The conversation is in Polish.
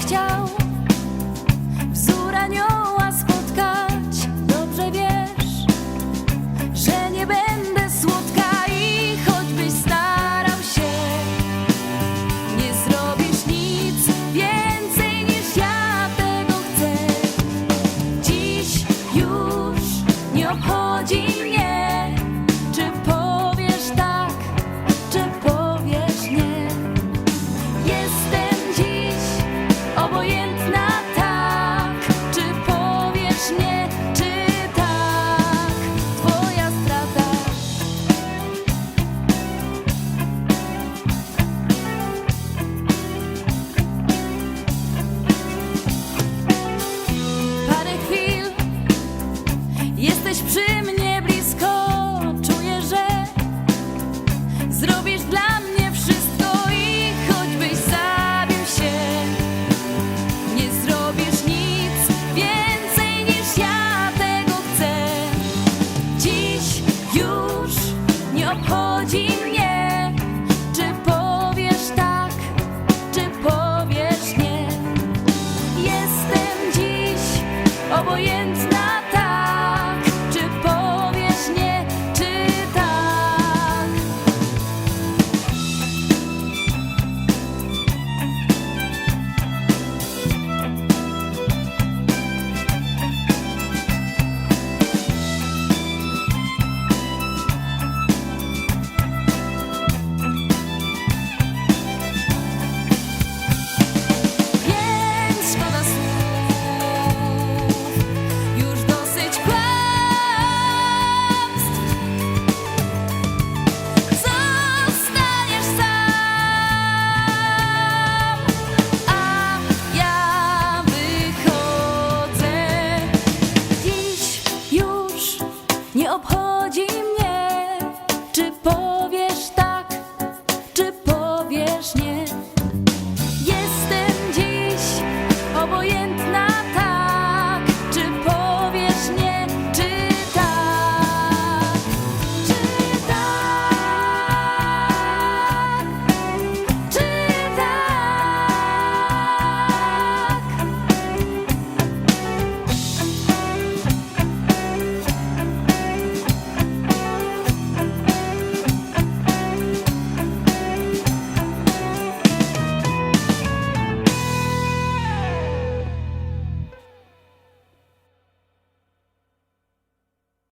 chciał. jesteś przy mnie blisko. Czuję, że zrobisz dla mnie wszystko I choćbyś zabił się Nie zrobisz nic więcej niż ja tego chcę. Dziś już nie obchodzi Nie obchodzi mnie, czy powiesz tak, czy powiesz nie.